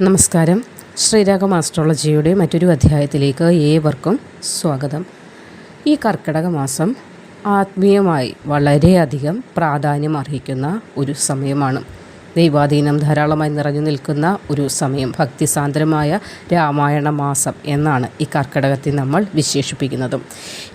നമസ്കാരം. ശ്രീരാഗം ആസ്ട്രോളജിയുടെ മറ്റൊരു അധ്യായത്തിലേക്ക് ഏവർക്കും സ്വാഗതം. ഈ കർക്കിടക മാസം ആത്മീയമായി വളരെയധികം പ്രാധാന്യം അർഹിക്കുന്ന ഒരു സമയമാണ്. ദൈവാധീനം ധാരാളമായി നിറഞ്ഞു നിൽക്കുന്ന ഒരു സമയം ഭക്തിസാന്ദ്രമായ രാമായണ മാസം എന്നാണ് ഈ കർക്കിടകത്തെ നമ്മൾ വിശേഷിപ്പിക്കുന്നതും.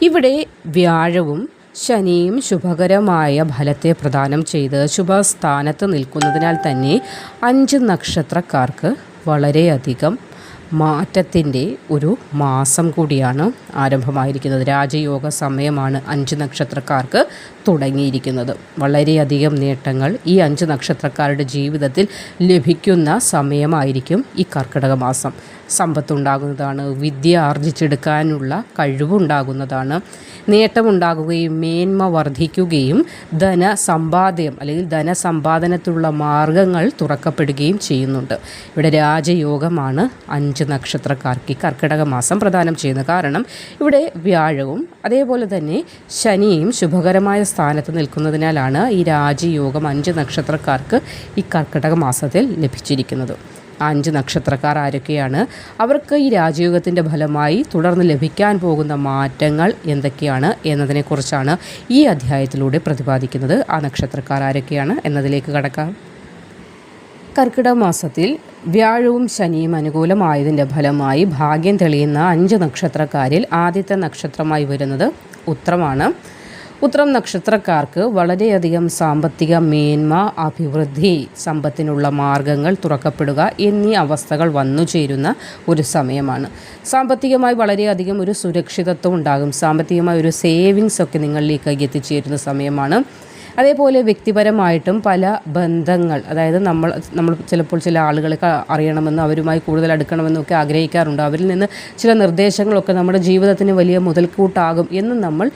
ഇവിടെ വ്യാഴവും ശനിയും ശുഭകരമായ ഫലത്തെ പ്രദാനം ചെയ്ത് ശുഭസ്ഥാനത്ത് നിൽക്കുന്നതിനാൽ തന്നെ അഞ്ച് നക്ഷത്രക്കാർക്ക് വളരെയധികം. മാറ്റത്തിന്റെ ഒരു മാസം കൂടിയാണ് ആരംഭമായിരിക്കുന്നത്. രാജയോഗ സമയമാണ് അഞ്ച് നക്ഷത്രക്കാർക്ക് തുടങ്ങിയിരിക്കുന്നത്. വളരെയധികം നേട്ടങ്ങൾ ഈ അഞ്ച് നക്ഷത്രക്കാരുടെ ജീവിതത്തിൽ ലഭിക്കുന്ന സമയമായിരിക്കും ഈ കർക്കിടക മാസം. സമ്പത്തുണ്ടാകുന്നതാണ് വിദ്യ ആർജിച്ചെടുക്കാനുള്ള കഴിവുണ്ടാകുന്നതാണ് നേട്ടമുണ്ടാകുകയും മേന്മ വർദ്ധിക്കുകയും ധനസമ്പാദ്യം അല്ലെങ്കിൽ ധനസമ്പാദനത്തിലുള്ള മാർഗങ്ങൾ തുറക്കപ്പെടുകയും ചെയ്യുന്നുണ്ട്. ഇവിടെ രാജയോഗമാണ് അഞ്ച് നക്ഷത്രക്കാർക്ക് ഈ കർക്കിടക മാസം പ്രദാനം ചെയ്യുന്ന കാരണം ഇവിടെ വ്യാഴവും അതേപോലെ തന്നെ ശനിയും ശുഭകരമായ സ്ഥാനത്ത് നിൽക്കുന്നതിനാലാണ് ഈ രാജയോഗം അഞ്ച് നക്ഷത്രക്കാർക്ക് ഈ കർക്കിടക മാസത്തിൽ ലഭിച്ചിരിക്കുന്നത്. അഞ്ച് നക്ഷത്രക്കാർ ആരൊക്കെയാണ്? അവർക്ക് ഈ രാജയോഗത്തിന്റെ ഫലമായി തുടർന്ന് ലഭിക്കാൻ പോകുന്ന മാറ്റങ്ങൾ എന്തൊക്കെയാണ് എന്നതിനെക്കുറിച്ചാണ് ഈ അധ്യായത്തിലൂടെ പ്രതിപാദിക്കുന്നത്. ആ നക്ഷത്രക്കാർ ആരൊക്കെയാണ് എന്നതിലേക്ക് കടക്കാം. കർക്കിടക മാസത്തിൽ വ്യാഴവും ശനിയും അനുകൂലമായതിന്റെ ഫലമായി ഭാഗ്യം തെളിയുന്ന അഞ്ച് നക്ഷത്രക്കാരിൽ ആദ്യത്തെ നക്ഷത്രമായി വരുന്നത് ഉത്രമാണ്. ഉത്രം നക്ഷത്രക്കാർക്ക് വളരെയധികം സാമ്പത്തിക മേന്മ അഭിവൃദ്ധി സമ്പത്തിനുള്ള മാർഗങ്ങൾ തുറക്കപ്പെടുക എന്നീ അവസ്ഥകൾ വന്നു ചേരുന്ന ഒരു സമയമാണ്. സാമ്പത്തികമായി വളരെയധികം ഒരു സുരക്ഷിതത്വം ഉണ്ടാകും. സാമ്പത്തികമായ ഒരു സേവിങ്സ് ഒക്കെ നിങ്ങളിലേക്ക് എത്തിച്ചേരുന്ന സമയമാണ്. അതേപോലെ വ്യക്തിപരമായിട്ടും പല ബന്ധങ്ങൾ അതായത് നമ്മൾ നമ്മൾ ചിലപ്പോൾ ചില ആളുകളെ അറിയണമെന്ന് അവരുമായി കൂടുതൽ അടുക്കണമെന്നും ഒക്കെ ആഗ്രഹിക്കാറുണ്ട്. അവരിൽ നിന്ന് ചില നിർദ്ദേശങ്ങളൊക്കെ നമ്മുടെ ജീവിതത്തിന് വലിയ മുതൽക്കൂട്ടാകും എന്ന് നമ്മൾ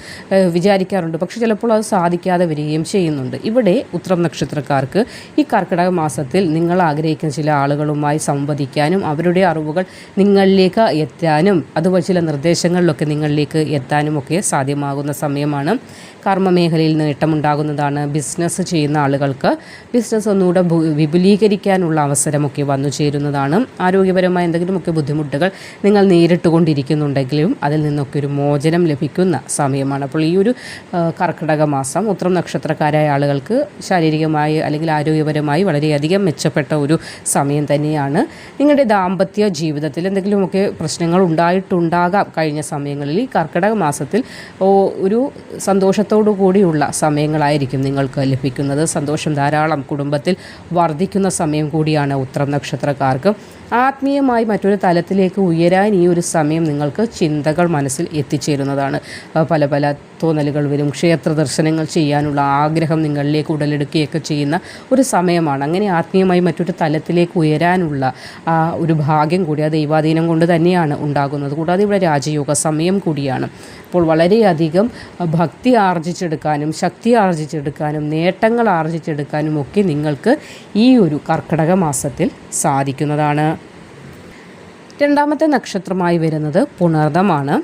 വിചാരിക്കാറുണ്ട്. പക്ഷെ ചിലപ്പോൾ അത് സാധിക്കാതെ വരികയും ചെയ്യുന്നുണ്ട്. ഇവിടെ ഉത്രം നക്ഷത്രക്കാർക്ക് ഈ കർക്കിടക മാസത്തിൽ നിങ്ങൾ ആഗ്രഹിക്കുന്ന ചില ആളുകളുമായി സംവദിക്കാനും അവരുടെ അറിവുകൾ നിങ്ങളിലേക്ക് എത്താനും അതുപോലെ ചില നിർദ്ദേശങ്ങളിലൊക്കെ നിങ്ങളിലേക്ക് എത്താനും ഒക്കെ സാധ്യമാകുന്ന സമയമാണ്. കർമ്മമേഖലയിൽ നേട്ടമുണ്ടാകുന്നതാണ്. ബിസിനസ് ചെയ്യുന്ന ആളുകൾക്ക് ബിസിനസ് ഒന്നുകൂടെ വിപുലീകരിക്കാനുള്ള അവസരമൊക്കെ വന്നു ചേരുന്നതാണ്. ആരോഗ്യപരമായ എന്തെങ്കിലുമൊക്കെ ബുദ്ധിമുട്ടുകൾ നിങ്ങൾ നേരിട്ടുകൊണ്ടിരിക്കുന്നുണ്ടെങ്കിലും അതിൽ നിന്നൊക്കെ ഒരു മോചനം ലഭിക്കുന്ന സമയമാണ്. അപ്പോൾ ഈ ഒരു കർക്കിടക മാസം ഉത്രം നക്ഷത്രക്കാരായ ആളുകൾക്ക് ശാരീരികമായി അല്ലെങ്കിൽ ആരോഗ്യപരമായി വളരെയധികം മെച്ചപ്പെട്ട ഒരു സമയം തന്നെയാണ്. നിങ്ങളുടെ ദാമ്പത്യ ജീവിതത്തിൽ എന്തെങ്കിലുമൊക്കെ പ്രശ്നങ്ങൾ ഉണ്ടായിട്ടുണ്ടാകാം കഴിഞ്ഞ സമയങ്ങളിൽ ഈ കർക്കിടക മാസത്തിൽ ഒരു സന്തോഷത്തോടു കൂടിയുള്ള സമയങ്ങളായിരിക്കും. നിങ്ങൾക്ക് ലഭിക്കുന്നത്. സന്തോഷം ധാരാളം കുടുംബത്തിൽ വർദ്ധിക്കുന്ന സമയം കൂടിയാണ് ഉത്രം നക്ഷത്രക്കാർക്ക്. ആത്മീയമായി മറ്റൊരു തലത്തിലേക്ക് ഉയരാൻ ഈ ഒരു സമയം നിങ്ങൾക്ക് ചിന്തകൾ മനസ്സിൽ എത്തിച്ചേരുന്നതാണ്. പല പല തോന്നലുകൾ വരും ക്ഷേത്ര ദർശനങ്ങൾ ചെയ്യാനുള്ള ആഗ്രഹം നിങ്ങളിലേക്ക് ഉടലെടുക്കുകയൊക്കെ ചെയ്യുന്ന ഒരു സമയമാണ്. അങ്ങനെ ആത്മീയമായി മറ്റൊരു തലത്തിലേക്ക് ഉയരാനുള്ള ആ ഒരു ഭാഗ്യം കൂടി ആ ദൈവാധീനം കൊണ്ട് തന്നെയാണ് ഉണ്ടാകുന്നത്. കൂടാതെ ഇവിടെ രാജയോഗ സമയം കൂടിയാണ്. അപ്പോൾ വളരെയധികം ഭക്തി ആർജിച്ചെടുക്കാനും ശക്തി ആർജിച്ചെടുക്കാനും നേട്ടങ്ങൾ ആർജിച്ചെടുക്കാനും ഒക്കെ നിങ്ങൾക്ക് ഈ ഒരു കർക്കിടക മാസത്തിൽ സാധിക്കുന്നതാണ്. രണ്ടാമത്തെ നക്ഷത്രമായി വരുന്നത് പുണർദമാണ്.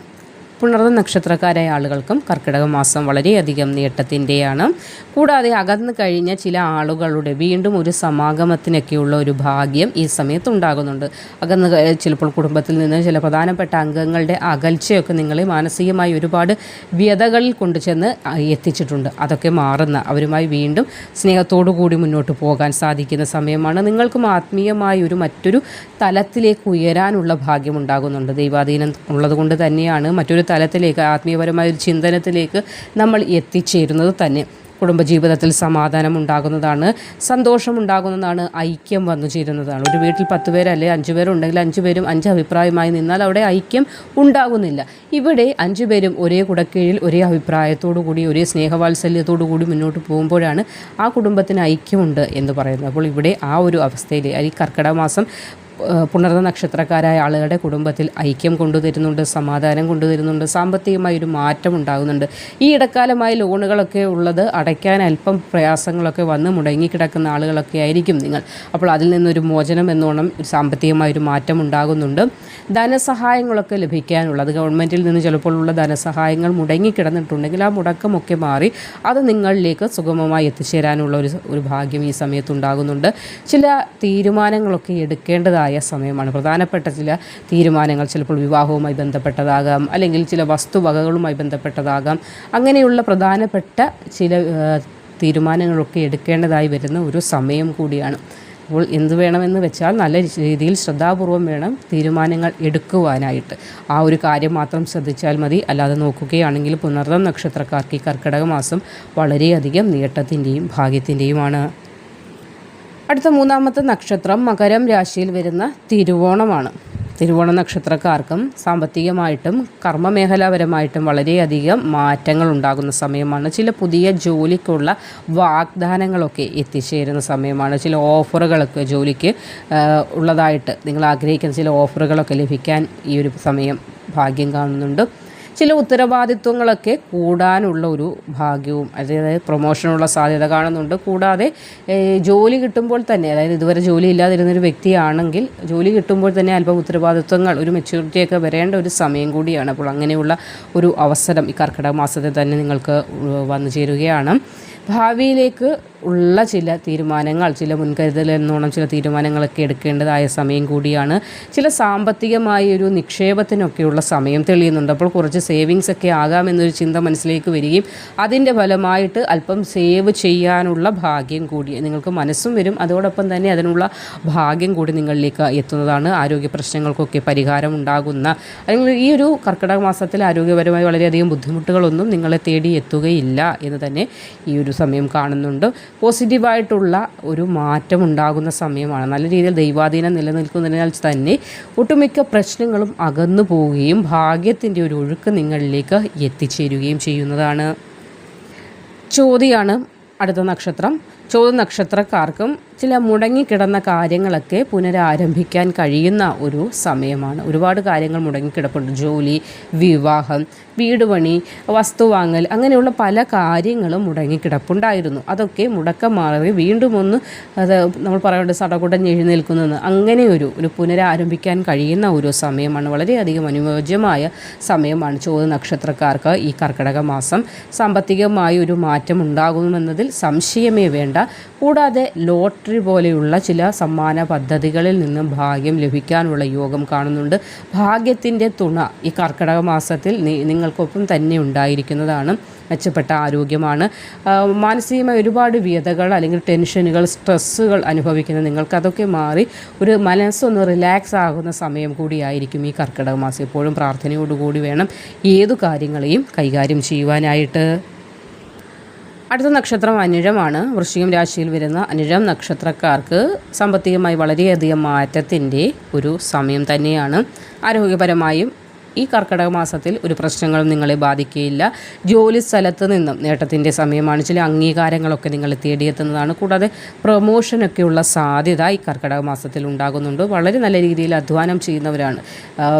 പുണർന്ന നക്ഷത്രക്കാരായ ആളുകൾക്കും കർക്കിടക മാസം വളരെയധികം നേട്ടത്തിന്റെയാണ്. കൂടാതെ അകന്നു കഴിഞ്ഞ ചില ആളുകളുടെ വീണ്ടും ഒരു സമാഗമത്തിനൊക്കെയുള്ള ഒരു ഭാഗ്യം ഈ സമയത്ത് ഉണ്ടാകുന്നുണ്ട് അകന്ന് ചിലപ്പോൾ കുടുംബത്തിൽ നിന്ന് ചില പ്രധാനപ്പെട്ട അംഗങ്ങളുടെ അകൽച്ചയൊക്കെ നിങ്ങളെ മാനസികമായി ഒരുപാട് വ്യതകളിൽ കൊണ്ടുചെന്ന് എത്തിച്ചിട്ടുണ്ട്. അതൊക്കെ മാറുന്ന അവരുമായി വീണ്ടും സ്നേഹത്തോടു കൂടി മുന്നോട്ട് പോകാൻ സാധിക്കുന്ന സമയമാണ്. നിങ്ങൾക്കും ആത്മീയമായ ഒരു മറ്റൊരു തലത്തിലേക്ക് ഉയരാനുള്ള ഭാഗ്യം ഉണ്ടാകുന്നുണ്ട്. ദൈവാധീനം ഉള്ളതുകൊണ്ട് തന്നെയാണ് മറ്റൊരു തലത്തിലേക്ക് ആത്മീയപരമായ ഒരു ചിന്തനത്തിലേക്ക് നമ്മൾ എത്തിച്ചേരുന്നത് തന്നെ. കുടുംബജീവിതത്തിൽ സമാധാനം ഉണ്ടാകുന്നതാണ് സന്തോഷം ഉണ്ടാകുന്നതാണ് ഐക്യം വന്നു ചേരുന്നതാണ്. ഒരു വീട്ടിൽ പത്ത് പേരല്ലേ അഞ്ച് പേരുണ്ടെങ്കിൽ അഞ്ച് പേരും അഞ്ച് അഭിപ്രായമായി നിന്നാൽ അവിടെ ഐക്യം ഉണ്ടാകുന്നില്ല. ഇവിടെ അഞ്ച് പേരും ഒരേ കുടക്കീഴിൽ ഒരേ അഭിപ്രായത്തോടു കൂടി ഒരേ സ്നേഹവാത്സല്യത്തോടു കൂടി മുന്നോട്ട് പോകുമ്പോഴാണ് ആ കുടുംബത്തിന് ഐക്യമുണ്ട് എന്ന് പറയുന്നത്. അപ്പോൾ ഇവിടെ ആ ഒരു അവസ്ഥയിൽ ഈ കർക്കിടക മാസം പുണർന്ന നക്ഷത്രക്കാരായ ആളുകളുടെ കുടുംബത്തിൽ ഐക്യം കൊണ്ടുതരുന്നുണ്ട് സമാധാനം കൊണ്ടുതരുന്നുണ്ട് സാമ്പത്തികമായി ഒരു മാറ്റം ഉണ്ടാകുന്നുണ്ട്. ഈ ഇടക്കാലമായി ലോണുകളൊക്കെ ഉള്ളത് അടയ്ക്കാൻ അല്പം പ്രയാസങ്ങളൊക്കെ വന്ന് മുടങ്ങിക്കിടക്കുന്ന ആളുകളൊക്കെ ആയിരിക്കും നിങ്ങൾ. അപ്പോൾ അതിൽ നിന്നൊരു മോചനം എന്നോണം സാമ്പത്തികമായൊരു മാറ്റം ഉണ്ടാകുന്നുണ്ട്. ധനസഹായങ്ങളൊക്കെ ലഭിക്കാനുള്ളത്. ഗവൺമെന്റിൽ നിന്ന് ചിലപ്പോൾ ഉള്ള ധനസഹായങ്ങൾ മുടങ്ങിക്കിടന്നിട്ടുണ്ടെങ്കിൽ ആ മുടക്കമൊക്കെ മാറി അത് നിങ്ങളിലേക്ക് സുഗമമായി എത്തിച്ചേരാനുള്ള ഒരു ഒരു ഭാഗ്യം ഈ സമയത്തുണ്ടാകുന്നുണ്ട് ചില തീരുമാനങ്ങളൊക്കെ എടുക്കേണ്ടതാണ്. എടുക്കേണ്ടതായ സമയമാണ്. പ്രധാനപ്പെട്ട ചില തീരുമാനങ്ങൾ ചിലപ്പോൾ വിവാഹവുമായി ബന്ധപ്പെട്ടതാകാം അല്ലെങ്കിൽ ചില വസ്തുവകകളുമായി ബന്ധപ്പെട്ടതാകാം. അങ്ങനെയുള്ള പ്രധാനപ്പെട്ട ചില തീരുമാനങ്ങളൊക്കെ എടുക്കേണ്ടതായി വരുന്ന ഒരു സമയം കൂടിയാണ്. അപ്പോൾ എന്ത് വേണമെന്ന് വെച്ചാൽ നല്ല രീതിയിൽ ശ്രദ്ധാപൂർവം വേണം തീരുമാനങ്ങൾ എടുക്കുവാനായിട്ട്. ആ ഒരു കാര്യം മാത്രം ശ്രദ്ധിച്ചാൽ മതി. അല്ലാതെ നോക്കുകയാണെങ്കിൽ പുനർദ്ധം നക്ഷത്രക്കാർക്ക് ഈ കർക്കിടക മാസം വളരെയധികം നേട്ടത്തിന്റെയും ഭാഗ്യത്തിന്റെയുമാണ്. അടുത്ത മൂന്നാമത്തെ നക്ഷത്രം മകരം രാശിയിൽ വരുന്ന തിരുവോണമാണ്. തിരുവോണ നക്ഷത്രക്കാർക്കും സാമ്പത്തികമായിട്ടും കർമ്മമേഖലാപരമായിട്ടും വളരെയധികം മാറ്റങ്ങൾ ഉണ്ടാകുന്ന സമയമാണ്. ചില പുതിയ ജോലിക്കുള്ള വാഗ്ദാനങ്ങളൊക്കെ എത്തിച്ചേരുന്ന സമയമാണ്. ചില ഓഫറുകളൊക്കെ ജോലിക്ക് ഉള്ളതായിട്ട് നിങ്ങൾ ആഗ്രഹിക്കുന്ന ചില ഓഫറുകളൊക്കെ ലഭിക്കാൻ ഈ ഒരു സമയം ഭാഗ്യം കാണുന്നുണ്ട്. ചില ഉത്തരവാദിത്വങ്ങളൊക്കെ കൂടാനുള്ള ഒരു ഭാഗ്യവും അതായത് പ്രൊമോഷനുള്ള സാധ്യത കാണുന്നുണ്ട്. കൂടാതെ ജോലി കിട്ടുമ്പോൾ തന്നെ അതായത് ഇതുവരെ ജോലി ഇല്ലാതിരുന്നൊരു വ്യക്തിയാണെങ്കിൽ ജോലി കിട്ടുമ്പോൾ തന്നെ അല്പം ഉത്തരവാദിത്വങ്ങൾ ഒരു മെച്യൂരിറ്റിയൊക്കെ വരേണ്ട ഒരു സമയം കൂടിയാണ്. അപ്പോൾ അങ്ങനെയുള്ള ഒരു അവസരം ഈ കർക്കിടക മാസത്തിൽ തന്നെ നിങ്ങൾക്ക് വന്നു ചേരുകയാണ്. ഭാവിയിലേക്ക് ഉള്ള ചില തീരുമാനങ്ങൾ ചില മുൻകരുതൽ എന്നോണം ചില തീരുമാനങ്ങളൊക്കെ എടുക്കേണ്ടതായ സമയം കൂടിയാണ്. ചില സാമ്പത്തികമായ ഒരു നിക്ഷേപത്തിനൊക്കെയുള്ള സമയം തെളിയുന്നുണ്ട്. അപ്പോൾ കുറച്ച് സേവിങ്സ് ഒക്കെ ആകാമെന്നൊരു ചിന്ത മനസ്സിലേക്ക് വരികയും അതിന്റെ ഫലമായിട്ട് അല്പം സേവ് ചെയ്യാനുള്ള ഭാഗ്യം കൂടി നിങ്ങൾക്ക് മനസ്സും വരും. അതോടൊപ്പം തന്നെ അതിനുള്ള ഭാഗ്യം കൂടി നിങ്ങളിലേക്ക് എത്തുന്നതാണ് ആരോഗ്യ പ്രശ്നങ്ങൾക്കൊക്കെ പരിഹാരം ഉണ്ടാകുന്ന അല്ലെങ്കിൽ ഈ ഒരു കർക്കിടക മാസത്തിൽ ആരോഗ്യപരമായി വളരെയധികം ബുദ്ധിമുട്ടുകളൊന്നും നിങ്ങളെ തേടി എത്തുകയില്ല എന്ന് തന്നെ ഈ ഒരു സമയം കാണുന്നുണ്ട്. പോസിറ്റീവായിട്ടുള്ള ഒരു മാറ്റം ഉണ്ടാകുന്ന സമയമാണ്. നല്ല രീതിയിൽ ദൈവാധീനം നിലനിൽക്കുന്നതിനാൽ തന്നെ ഒട്ടുമിക്ക പ്രശ്നങ്ങളും അകന്നു പോവുകയും ഭാഗ്യത്തിന്റെ ഒരു ഒഴുക്ക് നിങ്ങളിലേക്ക് എത്തിച്ചേരുകയും ചെയ്യുന്നതാണ്. ചോതിയാണ് അടുത്ത നക്ഷത്രം. ചോദ്യ നക്ഷത്രക്കാർക്കും ചില മുടങ്ങിക്കിടന്ന കാര്യങ്ങളൊക്കെ പുനരാരംഭിക്കാൻ കഴിയുന്ന ഒരു സമയമാണ്. ഒരുപാട് കാര്യങ്ങൾ മുടങ്ങിക്കിടപ്പുണ്ട്. ജോലി വിവാഹം വീട് പണി വസ്തു വാങ്ങൽ അങ്ങനെയുള്ള പല കാര്യങ്ങളും മുടങ്ങിക്കിടപ്പുണ്ടായിരുന്നു. അതൊക്കെ മുടക്കം മാറി വീണ്ടും ഒന്ന് അത് നമ്മൾ പറയുന്നത് സടകുടം എഴുന്നേൽക്കുന്നതെന്ന് അങ്ങനെ ഒരു ഒരു പുനരാരംഭിക്കാൻ കഴിയുന്ന ഒരു സമയമാണ്. വളരെയധികം അനുയോജ്യമായ സമയമാണ് ചോദ്യ നക്ഷത്രക്കാർക്ക് ഈ കർക്കിടക മാസം. സാമ്പത്തികമായി ഒരു മാറ്റം ഉണ്ടാകുമെന്നതിൽ സംശയമേ വേണ്ട. കൂടാതെ ലോട്ടറി പോലെയുള്ള ചില സമ്മാന പദ്ധതികളിൽ നിന്നും ഭാഗ്യം ലഭിക്കാനുള്ള യോഗം കാണുന്നുണ്ട്. ഭാഗ്യത്തിന്റെ തുണ ഈ കർക്കിടക മാസത്തിൽ നിങ്ങൾക്കൊപ്പം തന്നെ ഉണ്ടായിരിക്കുന്നതാണ് മെച്ചപ്പെട്ട ആരോഗ്യമാണ്. മാനസികമായി ഒരുപാട് വ്യതകൾ അല്ലെങ്കിൽ ടെൻഷനുകൾ സ്ട്രെസ്സുകൾ അനുഭവിക്കുന്ന നിങ്ങൾക്ക് അതൊക്കെ മാറി ഒരു മനസ്സൊന്ന് റിലാക്സ് ആകുന്ന സമയം കൂടിയായിരിക്കും ഈ കർക്കിടക മാസം. എപ്പോഴും പ്രാർത്ഥനയോടുകൂടി വേണം ഏതു കാര്യങ്ങളെയും കൈകാര്യം ചെയ്യുവാനായിട്ട്. അടുത്ത നക്ഷത്രം അനിഴമാണ്. വൃശ്ചികം രാശിയിൽ വരുന്ന അനിഴം നക്ഷത്രക്കാർക്ക് സാമ്പത്തികമായി വളരെയധികം മാറ്റത്തിന്റെ ഒരു സമയം തന്നെയാണ്. ആരോഗ്യപരമായും ഈ കർക്കിടക മാസത്തിൽ ഒരു പ്രശ്നങ്ങളും നിങ്ങളെ ബാധിക്കുകയില്ല. ജോലി സ്ഥലത്ത് നിന്നും നേട്ടത്തിന്റെ സമയമാണ്. ചില അംഗീകാരങ്ങളൊക്കെ നിങ്ങൾ തേടിയെത്തുന്നതാണ്. കൂടാതെ പ്രൊമോഷനൊക്കെയുള്ള സാധ്യത ഈ കർക്കിടക മാസത്തിൽ ഉണ്ടാകുന്നുണ്ട്. വളരെ നല്ല രീതിയിൽ അധ്വാനം ചെയ്യുന്നവരാണ്.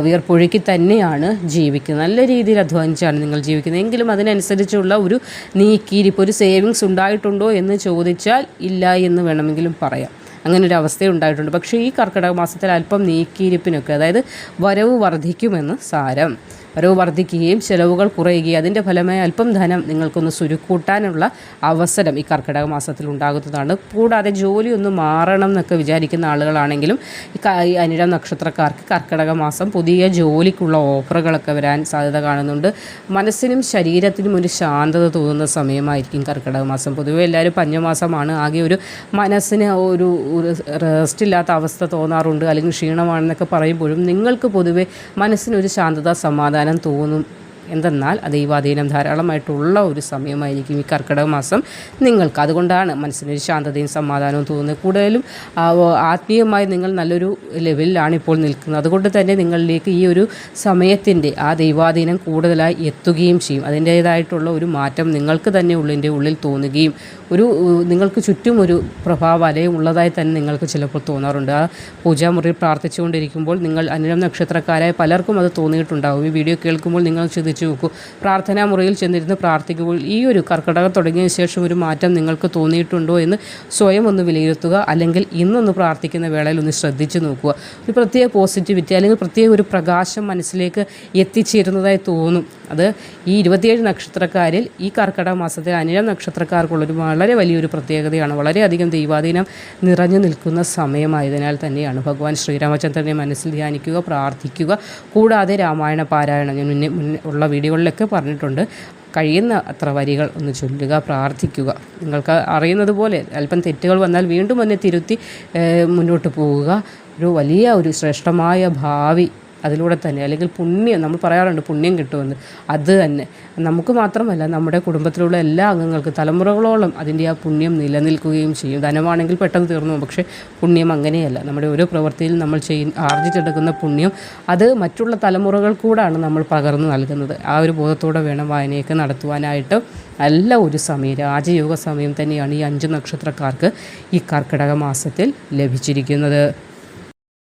വിയർപ്പൊഴുക്കി തന്നെയാണ് ജീവിക്കുന്നത്. നല്ല രീതിയിൽ അധ്വാനിച്ചാണ് നിങ്ങൾ ജീവിക്കുന്നത്. എങ്കിലും അതിനനുസരിച്ചുള്ള ഒരു നീക്കിയിരിപ്പ് ഒരു സേവിങ്സ് ഉണ്ടായിട്ടുണ്ടോ എന്ന് ചോദിച്ചാൽ ഇല്ല എന്ന് വേണമെങ്കിലും പറയാം. അങ്ങനെ ഒരു അവസ്ഥ ഉണ്ടായിട്ടുണ്ട് പക്ഷേ ഈ കർക്കിടക മാസത്തിൽ അല്പം നീക്കിയിരിപ്പിനൊക്കെ അതായത് വരവ് വർദ്ധിക്കുമെന്ന് സാരം. വരവ് വർദ്ധിക്കുകയും ചെലവുകൾ കുറയുകയും അതിന്റെ ഫലമായി അല്പം ധനം നിങ്ങൾക്കൊന്ന് സുരുക്കൂട്ടാനുള്ള അവസരം ഈ കർക്കിടക മാസത്തിൽ ഉണ്ടാകുന്നതാണ്. കൂടാതെ ജോലി ഒന്ന് മാറണം എന്നൊക്കെ വിചാരിക്കുന്ന ആളുകളാണെങ്കിലും ഈ അനിഴ നക്ഷത്രക്കാർക്ക് കർക്കിടക മാസം പുതിയ ജോലിക്കുള്ള ഓഫറുകളൊക്കെ വരാൻ സാധ്യത കാണുന്നുണ്ട്. മനസ്സിനും ശരീരത്തിനും ഒരു ശാന്തത തോന്നുന്ന സമയമായിരിക്കും കർക്കിടക മാസം. പൊതുവേ എല്ലാവരും പഞ്ഞമാസമാണ് ആകെ ഒരു മനസ്സിന് ഒരു റെസ്റ്റ് ഇല്ലാത്ത അവസ്ഥ തോന്നാറുണ്ട്. അല്ലെങ്കിൽ ക്ഷീണമാണെന്നൊക്കെ പറയുമ്പോഴും നിങ്ങൾക്ക് പൊതുവെ മനസ്സിനൊരു ശാന്തത സമാധാനം തോന്നും. എന്തെന്നാൽ ദൈവാധീനം ധാരാളമായിട്ടുള്ള ഒരു സമയമായിരിക്കും ഈ കർക്കിടക മാസം. നിങ്ങൾക്ക് അതുകൊണ്ടാണ് മനസ്സിനൊരു ശാന്തതയും സമാധാനവും തോന്നുന്നത്. കൂടുതലും ആത്മീയമായി നിങ്ങൾ നല്ലൊരു ലെവലിലാണ് ഇപ്പോൾ നിൽക്കുന്നത്. അതുകൊണ്ട് തന്നെ നിങ്ങളിലേക്ക് ഈ ഒരു സമയത്തിന്റെ ആ ദൈവാധീനം കൂടുതലായി എത്തുകയും ചെയ്യും. അതിന്റേതായിട്ടുള്ള ഒരു മാറ്റം നിങ്ങൾക്ക് തന്നെ ഉള്ളിന്റെ ഉള്ളിൽ തോന്നുകയും ഒരു നിങ്ങൾക്ക് ചുറ്റും ഒരു പ്രഭാവലയം ഉള്ളതായി തന്നെ നിങ്ങൾക്ക് ചിലപ്പോൾ തോന്നാറുണ്ട്. ആ പൂജാമുറിയിൽ പ്രാർത്ഥിച്ചുകൊണ്ടിരിക്കുമ്പോൾ നിങ്ങൾ അനിഴം നക്ഷത്രക്കാരായ പലർക്കും അത് തോന്നിയിട്ടുണ്ടാകും ഈ വീഡിയോ കേൾക്കുമ്പോൾ നിങ്ങൾ ചിന്തിച്ചു ചിന്തിച്ചു നോക്കൂ പ്രാർത്ഥനാ മുറിയിൽ ചെന്നിരുന്ന് പ്രാർത്ഥിക്കുമ്പോൾ ഈ ഒരു കർക്കിടകം തുടങ്ങിയ ശേഷം ഒരു മാറ്റം നിങ്ങൾക്ക് തോന്നിയിട്ടുണ്ടോ എന്ന് സ്വയം ഒന്ന് വിലയിരുത്തുക അല്ലെങ്കിൽ ഇന്നൊന്ന് പ്രാർത്ഥിക്കുന്ന വേളയിൽ ഒന്ന് ശ്രദ്ധിച്ചു നോക്കുക. ഒരു പ്രത്യേക പോസിറ്റിവിറ്റി അല്ലെങ്കിൽ പ്രത്യേക ഒരു പ്രകാശം മനസ്സിലേക്ക് എത്തിച്ചേരുന്നതായി തോന്നും. അത് ഈ ഇരുപത്തിയേഴ് നക്ഷത്രക്കാരിൽ ഈ കർക്കിടക മാസത്തെ അനിഴം നക്ഷത്രക്കാർക്കുള്ളൊരു വളരെ വലിയൊരു പ്രത്യേകതയാണ്. വളരെയധികം ദൈവാധീനം നിറഞ്ഞു നിൽക്കുന്ന സമയമായതിനാൽ തന്നെയാണ് ഭഗവാൻ ശ്രീരാമചന്ദ്രനെ മനസ്സിൽ ധ്യാനിക്കുക പ്രാർത്ഥിക്കുക. കൂടാതെ രാമായണ പാരായണം ഞാൻ മുന്നേ മുന്നേ ഉള്ള വീഡിയോകളിലൊക്കെ പറഞ്ഞിട്ടുണ്ട്. കഴിയുന്ന അത്ര വരികൾ ഒന്ന് ചൊല്ലുക പ്രാർത്ഥിക്കുക. നിങ്ങൾക്ക് അറിയുന്നത് പോലെ അല്പം തെറ്റുകൾ വന്നാൽ വീണ്ടും ഒന്ന് തിരുത്തി മുന്നോട്ട് പോവുക. ഒരു വലിയ ഒരു ശ്രേഷ്ഠമായ ഭാവി അതിലൂടെ തന്നെ. അല്ലെങ്കിൽ പുണ്യം നമ്മൾ പറയാറുണ്ട് പുണ്യം കിട്ടുമെന്ന്. അത് തന്നെ. നമുക്ക് മാത്രമല്ല നമ്മുടെ കുടുംബത്തിലുള്ള എല്ലാ അംഗങ്ങൾക്കും തലമുറകളോളം അതിന്റെ ആ പുണ്യം നിലനിൽക്കുകയും ചെയ്യും. ധനമാണെങ്കിൽ പെട്ടെന്ന് തീർന്നു പോകും. പക്ഷേ പുണ്യം അങ്ങനെയല്ല. നമ്മുടെ ഓരോ പ്രവൃത്തിയിൽ നമ്മൾ ചെയ് ആർജിച്ചെടുക്കുന്ന പുണ്യം അത് മറ്റുള്ള തലമുറകൾ കൂടാണ് നമ്മൾ പകർന്നു നൽകുന്നത്. ആ ഒരു ബോധത്തോടെ വേണം വായനയൊക്കെ നടത്തുവാനായിട്ട്. നല്ല ഒരു സമയം രാജയോഗ സമയം തന്നെയാണ് ഈ അഞ്ച് നക്ഷത്രക്കാർക്ക് ഈ കർക്കിടക മാസത്തിൽ ലഭിച്ചിരിക്കുന്നത്.